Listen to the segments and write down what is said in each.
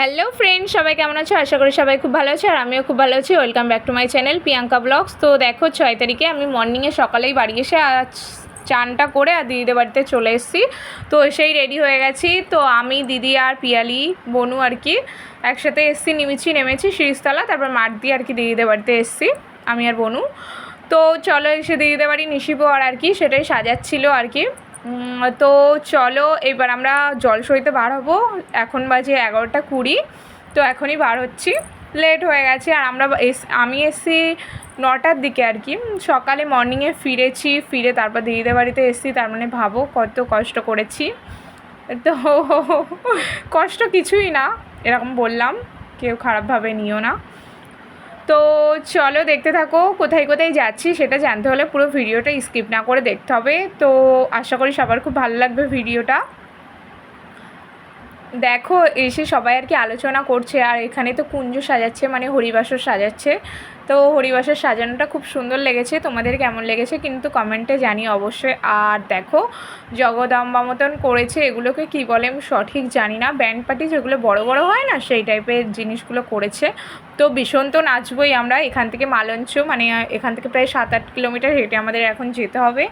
Hello friend সবাই কেমন আছো? আশা করি সবাই খুব ভালো আছে, আর আমিও খুব ভালো আছি। Welcome back to my channel Priyanka blogs. তো দেখো, ছয় তারিখে আমি মর্নিংয়ে সকালেই বাড়ি এসে আজ চানটা করে আর দিদিদের বাড়িতে চলে এসেছি। তো এসেই রেডি হয়ে গেছি। তো আমি, দিদি আর পিয়ালি, বনু আর কি একসাথে এসছি নেমেছি নেমেছি শিরিষতলা তারপর মাঠ দিয়ে আর কি দিদিদের বাড়িতে এসছি, আমি আর বনু। তো চলো এসে দিদিদের বাড়ি নিশিব আর আর কি, সেটাই সাজাচ্ছিল আর কি। তো চলো, এবার আমরা জল জলসইতে বার হব। এখন বাজে এগারোটা কুড়ি, তো এখনই বার হচ্ছি। লেট হয়ে গেছে, আর আমরা এস- আমি এসছি নটার দিকে আর কি। সকালে মর্নিংয়ে ফিরেছি, ফিরে তারপর দিদিদের বাড়িতে এসছি, তার মানে ভাবো কত কষ্ট করেছি। তো কষ্ট কিছুই না, এরকম বললাম, কেউ খারাপভাবে নিও না। তো চলো দেখতে থাকো, কোথায় কোথায় যাচ্ছি সেটা জানতে হলে পুরো ভিডিওটা স্কিপ না করে দেখতে হবে। তো আশা করি সবার খুব ভালো লাগবে ভিডিওটা। দেখো, এসে সবাই আর কি আলোচনা করছে, আর এখানে তো কুঞ্জ সাজাচ্ছে মানে হরিবাসর সাজাচ্ছে। তো হরিবাসের সাজানোটা খুব সুন্দর লেগেছে তোমাদের কেমন লেগেছে কিন্তু কমেন্টে জানি অবশ্যই। আর দেখো জগদম্বা মতন করেছে এগুলোকে কি বলে আমি সঠিক জানি না। ব্যান্ড পার্টি যেগুলো বড় বড় হয় না সেই টাইপের জিনিসগুলো করেছে। তো ভীষণ তো নাচবই আমরা এখান থেকে মালঞ্চ মানে এখান থেকে প্রায় সাত আট কিলোমিটার হেঁটে আমাদের এখন যেতে হবে।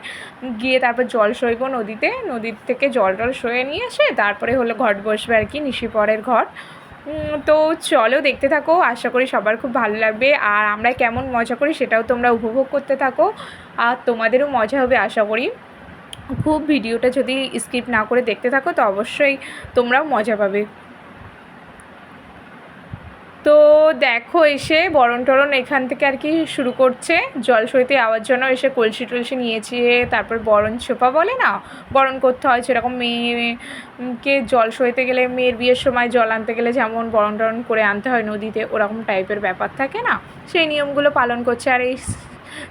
গিয়ে তারপর জল সইব নদীতে নদীর থেকে জল টল সয়ে নিয়ে এসে তারপরে হলো ঘট বসবে আর কি নিশিপরের উম, তো চলো দেখতে থাকো, আশা করি সবার খুব ভালো লাগবে। আর আমরা কেমন মজা করি সেটাও তোমরা উপভোগ করতে থাকো। আর তোমাদেরও মজা হবে, আশা করি। খুব ভিডিওটা যদি স্কিপ না করে দেখতে থাকো, তো অবশ্যই তোমরাও মজা পাবে। তো দেখো এসে বরণ টরণ এখান থেকে আর কি শুরু করছে। জল সইতে যাওয়ার জন্য এসে কলসি টলসি নিয়েছে তারপর বরণ ছোপা বলে না? বরণ করতে হয় সেরকম মেয়েকে জল সইতে গেলে, মেয়ের বিয়ের সময় জল আনতে গেলে যেমন বরণ টরণ করে আনতে হয় নদীতে, ওরকম টাইপের ব্যাপার থাকে না? সেই নিয়মগুলো পালন করছে। আর এই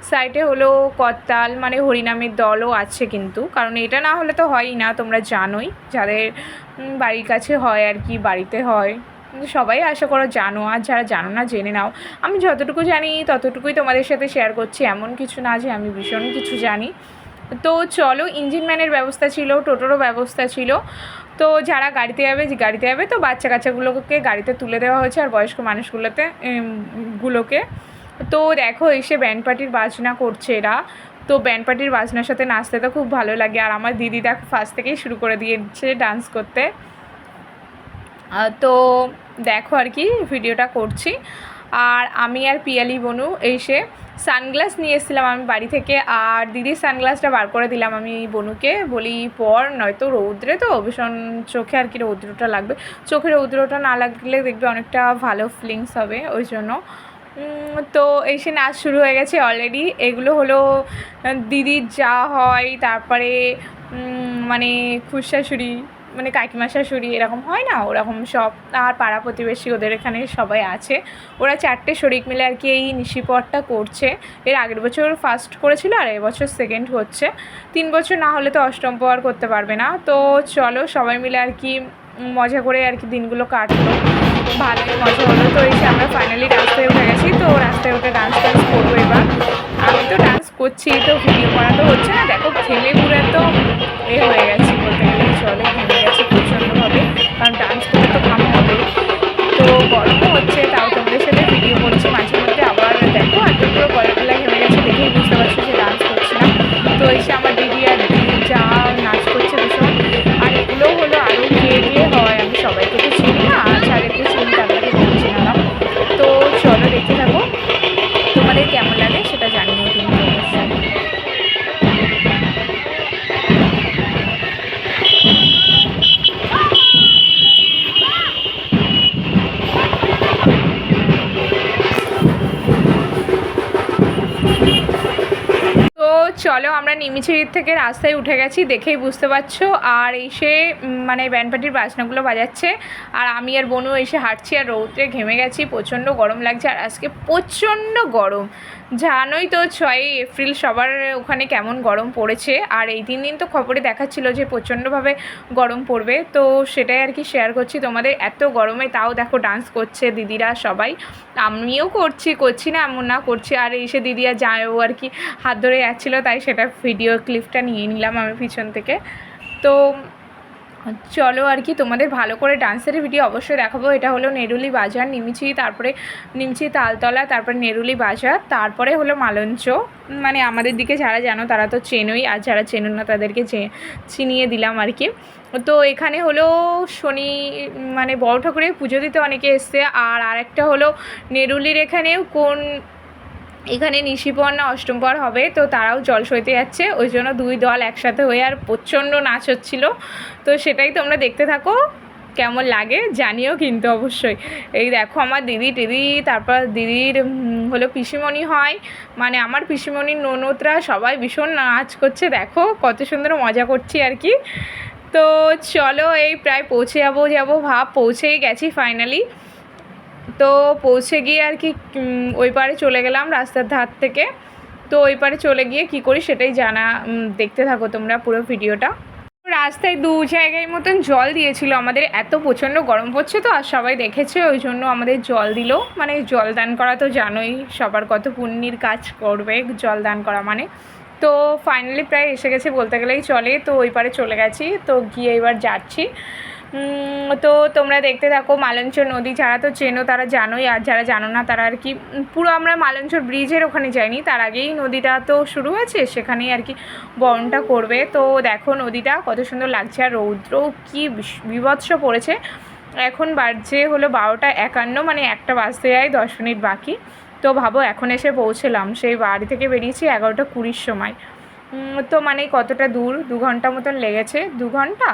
সাইডে হলো করতাল মানে হরিনামের দলও আছে কিন্তু। কারণ এটা না হলে তো হয়ই না, তোমরা জানোই। যাদের বাড়ির কাছে হয় আর কি, বাড়িতে হয়। সবাই আশা করো জানো, আর যারা জানো না জেনে নাও। আমি যতটুকু জানি, ততটুকুই তোমাদের সাথে শেয়ার করছি। এমন কিছু না যে আমি ভীষণ কিছু জানি। তো চলো ইঞ্জিন ম্যানের ব্যবস্থা ছিল, টোটোরও ব্যবস্থা ছিল। তো যারা গাড়িতে যাবে গাড়িতে যাবে, তো বাচ্চা কাচ্চাগুলোকে গাড়িতে তুলে দেওয়া হয়েছে আর বয়স্ক মানুষগুলোতে গুলোকে। তো দেখো, এসে ব্যান্ড পার্টির বাজনা করছে এরা। তো ব্যান্ড পার্টির বাজনার সাথে নাচতে তো খুব ভালো লাগে। আর আমার দিদি দেখো ফার্স্ট থেকেই শুরু করে দিয়েছে ডান্স করতে। তো দেখো আর কি, ভিডিওটা করছি। আর আমি আর পিয়ালি বনু এসে সানগ্লাস নিয়ে এসেছিলাম আমি বাড়ি থেকে, আর দিদির সানগ্লাসটা বার করে দিলাম আমি বনুকে। বলি, পর, নয়তো রৌদ্রে তো, ভীষণ চোখে আর কি রৌদ্রটা লাগবে। চোখে রৌদ্রটা না লাগলে দেখবে অনেকটা ভালো ফিলিংস হবে ওই জন্য। তো এসে নাচ শুরু হয়ে গেছে অলরেডি এগুলো হলো, দিদির যা হয়, তারপরে মানে খুশাশুড়ি মানে কাকিমা, শাশুড়ি এরকম হয় না? ওরকম সব আর পাড়া প্রতিবেশী ওদের এখানে সবাই আছে। ওরা চারটে শরিক মিলে আর কি এই নিশিপটটা করছে। এর আগের বছর ফার্স্ট করেছিল আর এবছর সেকেন্ড হচ্ছে। তিন বছর না হলে তো অষ্টম পাওয়ার করতে পারবে না। তো চলো সবাই মিলে আর কি মজা করে আর কি দিনগুলো কাটলো। ভালোই মজা হলো। তো এই এসে আমরা ফাইনালি রাস্তায় উঠে গেছি, তো রাস্তায় উঠে ডান্স টান্স করব এবার। আমি তো ডান্স করছি, তো ভিডিও করা তো হচ্ছে না। দেখো ঘেমে ঘুরে তো এ হয়ে গেছি। বলতে ভেঙে গেছে প্রচণ্ডভাবে, কারণ ডান্স করতে তো ঘাম হবে তো গরমও হচ্ছে, তাও তোমাদের সাথে ভিডিও করছি মাঝে চলো আমরা নিমিছির থেকে রাস্তায় উঠে গেছি, দেখেই বুঝতে পারছ। আর এসে মানে ব্যান্ড পার্টির বাজনাগুলো বাজাচ্ছে। আর আমি আর বনু এসে হাঁটছি আর রৌদ্রে ঘেমে গেছি, প্রচণ্ড গরম লাগছে আর আজকে প্রচণ্ড গরম। জানোই তো ছয়ই এপ্রিল, সবার ওখানে কেমন গরম পড়েছে। আর এই তিন দিন তো খবরে দেখাচ্ছিল যে প্রচণ্ডভাবে গরম পড়বে। তো সেটাই আর কি শেয়ার করছি তোমাদের, এত গরমে তাও দেখো ডান্স করছে দিদিরা সবাই। আমিও করছি করছি না, এমন না, করছি। আর এসে দিদি আর যায়ও আর কি, হাত ধরে যাচ্ছিল, তাই সেটা ভিডিও ক্লিপটা নিয়ে নিলাম আমি পিছন থেকে। তো চলো আর কি, তোমাদের ভালো করে ডান্সের ভিডিও অবশ্যই দেখাবো। এটা হলো নেরুলি বাজার, নিমচি, তারপরে নিমচি তালতলা, তারপরে নেরুলি বাজার, তারপরে হলো মালঞ্চ। মানে আমাদের দিকে যারা জানো তারা তো চেনোই, আর যারা চেনো না তাদেরকে চিনিয়ে দিলাম আর কি। তো এখানে হলো শনি মানে বড় ঠাকুরের পুজো দিতে অনেকে এসছে। আর আরেকটা হলো নেরুলির এখানেও কোন এখানে নিশিপর না অষ্টমপর হবে, তো তারাও জল সইতে যাচ্ছে। ওই জন্য দুই দল একসাথে হয়ে আর প্রচণ্ড নাচ হচ্ছিল। তো সেটাই তোমরা দেখতে থাকো, কেমন লাগে জানিও কিন্তু অবশ্যই। এই দেখো আমার দিদি টিদি, তারপর দিদির হলো পিসিমণি হয়। মানে আমার পিসিমণির ননদরা সবাই ভীষণ নাচ করছে, দেখো কত সুন্দর মজা করছি আর কি। তো চলো এই প্রায় পৌঁছে যাব যাব, ভাব পৌঁছেই গেছি ফাইনালি তো পৌঁছে গিয়ে আর কি ওই পারে চলে গেলাম রাস্তার ধার থেকে। তো ওই পারে চলে গিয়ে কি করি সেটাই জানা দেখতে থাকো তোমরা পুরো ভিডিওটা। রাস্তায় দু জায়গায় মতন জল দিয়েছিল আমাদের, এত প্রচণ্ড গরম পড়ছে তো, আর সবাই দেখেছে, ওই জন্য আমাদের জল দিল। মানে জল দান করা তো জানোই, সবার কত পুণ্যির কাজ করবে জল দান করা মানে। তো ফাইনালি প্রায় এসে গেছে বলতে গেলেই চলে, তো ওই পারে চলে গেছি, তো গিয়ে এবার যাচ্ছি। তো তোমরা দেখতে থাকো মালঞ্চ নদী যারা তো চেনো তারা জানোই, আর যারা জানো না তারা আর কি পুরো আমরা মালঞ্চর ব্রিজের ওখানে যাইনি, তার আগেই নদীটা তো শুরু হয়েছে, সেখানেই আর কি বরণটা করবে। তো দেখো নদীটা কত সুন্দর লাগছে, আর রৌদ্র কি বিভৎস পড়েছে। এখন বাজছে হলো বারোটা একান্ন মানে একটা বাজতে যায়, দশ মিনিট বাকি। তো ভাবো এখন এসে পৌঁছলাম, সেই বাড়ি থেকে বেরিয়েছি এগারোটা কুড়ির সময়। তো মানে কতটা দূর, দু ঘণ্টা মতন লেগেছে, দু ঘণ্টা?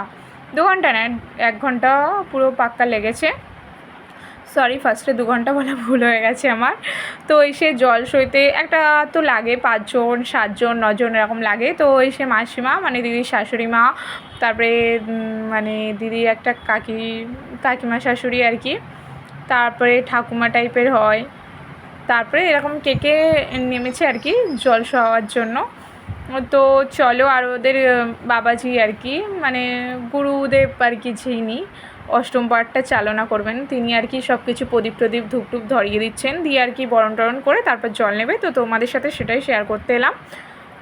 দু ঘণ্টা না, এক ঘণ্টা পুরো পাক্কা লেগেছে। সরি ফার্স্টে দু ঘণ্টা বলা ভুল হয়ে গেছে আমার। তো ওই সে জল সইতে, একটা তো লাগে পাঁচজন, সাতজন, নজন এরকম লাগে। তো ওই সে মাসিমা মানে দিদির শাশুড়ি মা, তারপরে মানে দিদির একটা কাকি, কাকিমা শাশুড়ি আর কি। তারপরে ঠাকুমা টাইপের হয়। তারপরে এরকম কে কে নেমেছে আর কি জল খাওয়ার জন্য। তো চলো আর ওদের বাবাজি আর কি মানে গুরুদেব আর কি যিনি, অষ্টম পাঠটা চালনা করবেন, তিনি আর কি সব কিছু প্রদীপ প্রদীপ ধূপ টুপ ধরিয়ে দিচ্ছেন, দিয়ে আর কি বরণ টরণ করে তারপর জল নেবে। তো তোমাদের সাথে সেটাই শেয়ার করতে এলাম।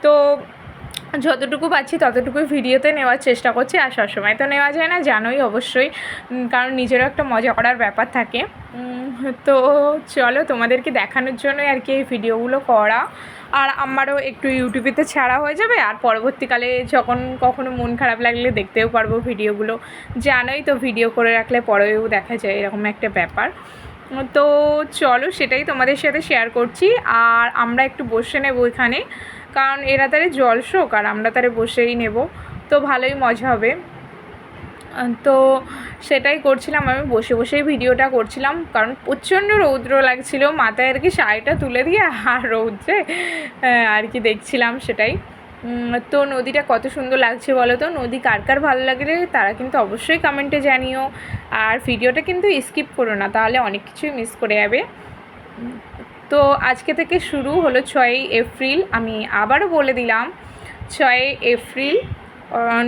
তো যতটুকু পাচ্ছি ততটুকুই ভিডিওতে নেওয়ার চেষ্টা করছি, আর সবসময় তো নেওয়া যায় না, জানোই অবশ্যই কারণ নিজেরও একটা মজা করার ব্যাপার থাকে। তো চলো তোমাদেরকে দেখানোর জন্য আর কি এই ভিডিওগুলো করা। আর আমারও একটু ইউটিউবেতে ছাড়া হয়ে যাবে। আর পরবর্তীকালে যখন কখনো মন খারাপ লাগলে দেখতেও পারব ভিডিওগুলো। জানোই তো ভিডিও করে রাখলে পরেও দেখা যায় এরকম একটা ব্যাপার। তো চলো সেটাই তোমাদের সাথে শেয়ার করছি। আর আমরা একটু বসে নেব এখানে। কারণ এরা তারে জল শোক আর আমরা তারে বসেই নেব। তো ভালোই মজা হবে। তো সেটাই করছিলাম, আমি বসে বসেই ভিডিওটা করছিলাম, কারণ প্রচণ্ড রৌদ্র লাগছিল, মাথায় আর কি শাড়িটা তুলে দিয়ে আর রৌদ্রে আর কি দেখছিলাম সেটাই। তো নদীটা কত সুন্দর লাগছে বলো তো? নদী কার কার ভালো লাগলে তারা কিন্তু অবশ্যই কমেন্টে জানিও। আর ভিডিওটা কিন্তু স্কিপ করো না, তাহলে অনেক কিছুই মিস করে যাবে। তো আজকে থেকে শুরু হলো ছয়ই এপ্রিল, আমি আবারও বলে দিলাম ছয়ই এপ্রিল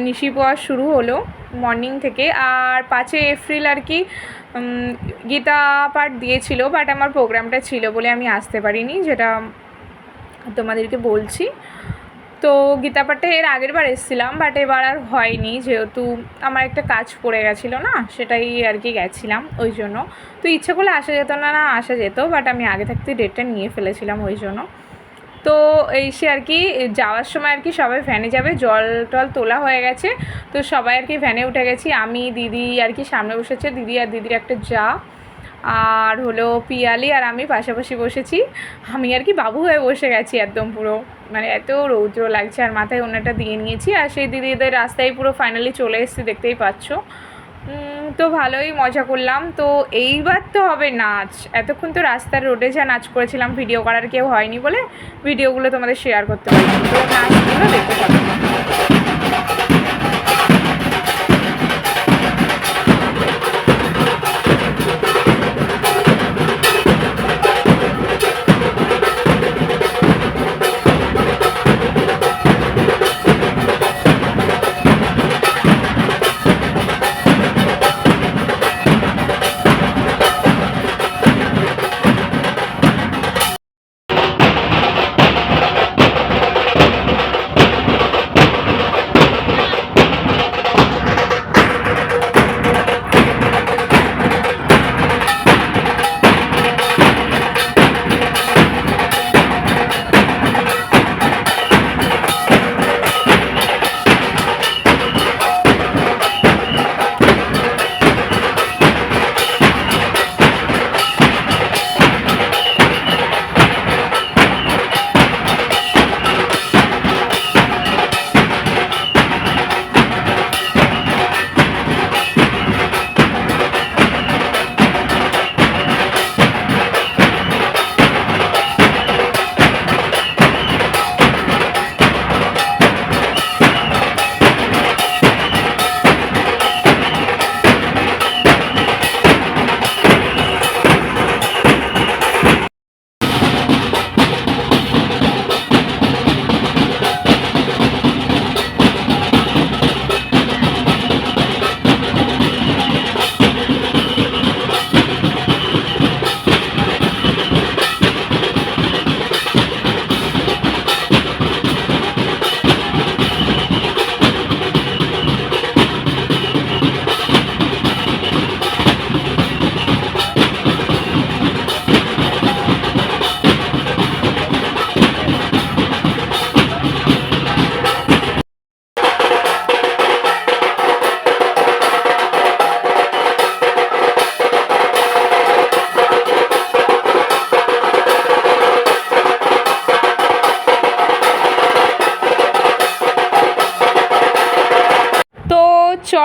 নিশি পড়া শুরু হলো। মর্নিং থেকে। আর পাঁচই এপ্রিল আর কি গীতা পাঠ দিয়েছিল বাট আমার প্রোগ্রামটা ছিল বলে আমি আসতে পারিনি, যেটা তোমাদেরকে বলছি। তো গীতা পাঠে এর আগের বার এসেছিলাম বাট এবার আর হয়নি, যেহেতু আমার একটা কাজ পড়ে গেছিল না, সেটাই আর কি গেছিলাম ওই জন্য। তো ইচ্ছে করলে আসা যেত না না আসা যেত বাট আমি আগে থাকতে ডেটটা নিয়ে ফেলেছিলাম ওই জন্য। তো এই সে আর কি, যাওয়ার সময় আর কি সবাই ভ্যানে যাবে, জল টল তোলা হয়ে গেছে। তো সবাই আর কি ভ্যানে উঠে গেছি। আমি, দিদি আর কি সামনে বসেছে, দিদি আর দিদির একটা যা। আর হলো পিয়ালি আর আমি পাশাপাশি বসেছি। আমি আর কি বাবু হয়ে বসে গেছি একদম পুরো। মানে এত রৌদ্র লাগছে আর মাথায় অন্যটা দিয়ে নিয়েছি। আর সেই দিদিদের রাস্তায় পুরো ফাইনালি চলে এসেছি, দেখতেই পাচ্ছ। তো ভালোই মজা করলাম। তো এইবার তো হবে নাচ। এতক্ষণ তো রাস্তার রোডে যা নাচ করেছিলাম ভিডিও করার কেউ হয়নি বলে ভিডিওগুলো তোমাদের শেয়ার করতে পারি তো নাচগুলো দেখতে পাবো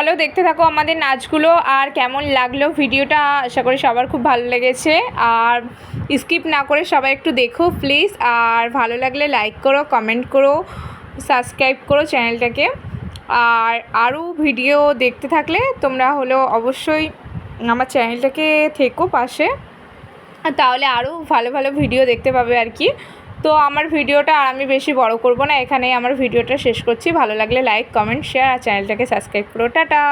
চলো দেখতে থাকো আমাদের নাচগুলো আর কেমন লাগল ভিডিওটা, আশা করি সবার খুব ভালো লেগেছে। আর স্কিপ না করে সবাই একটু দেখো প্লিজ, আর ভালো লাগলে লাইক করো, কমেন্ট করো, সাবস্ক্রাইব করো চ্যানেলটাকে। আর আরও ভিডিও দেখতে থাকলে তোমরা হলো অবশ্যই আমার চ্যানেলটাকে থেকো পাশে। তাহলে আরও ভালো ভালো ভিডিও দেখতে পাবে আর কি। তো আমার ভিডিওটা আর আমি বেশি বড় করব না, এখানেই আমার ভিডিওটা শেষ করছি। ভালো লাগলে লাইক কমেন্ট শেয়ার আর চ্যানেলটাকে সাবস্ক্রাইব করো। টাটা!